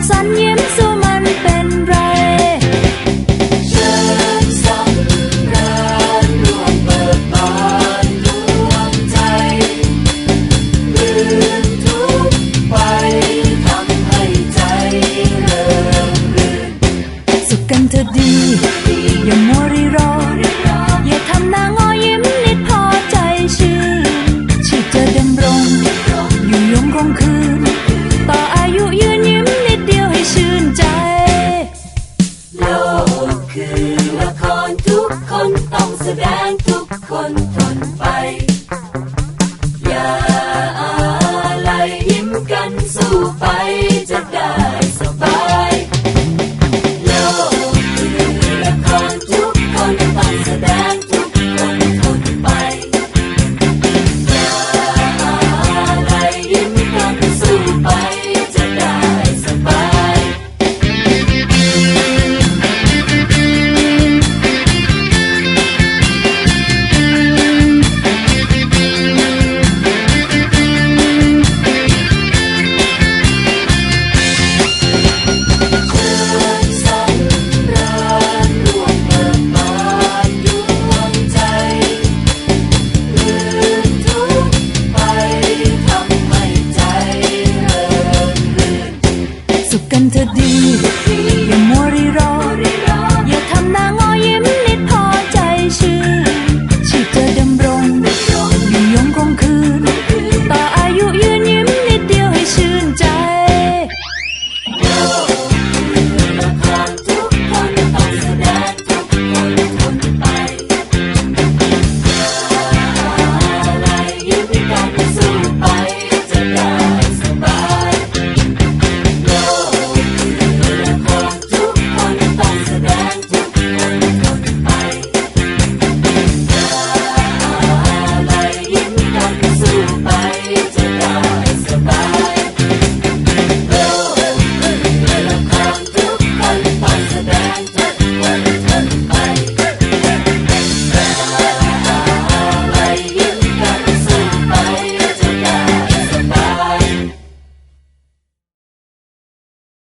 กสันยิ้มสู้มันเป็นไรเชิญสั่งการรวมเปิดีอย่ามัวรีรอ อย่าทำหน้างอยิ้มนิดพอใจชื่นชีพจะดำรง อยู่ยงคงคืน แดงทุกคนทนไป You're more than all.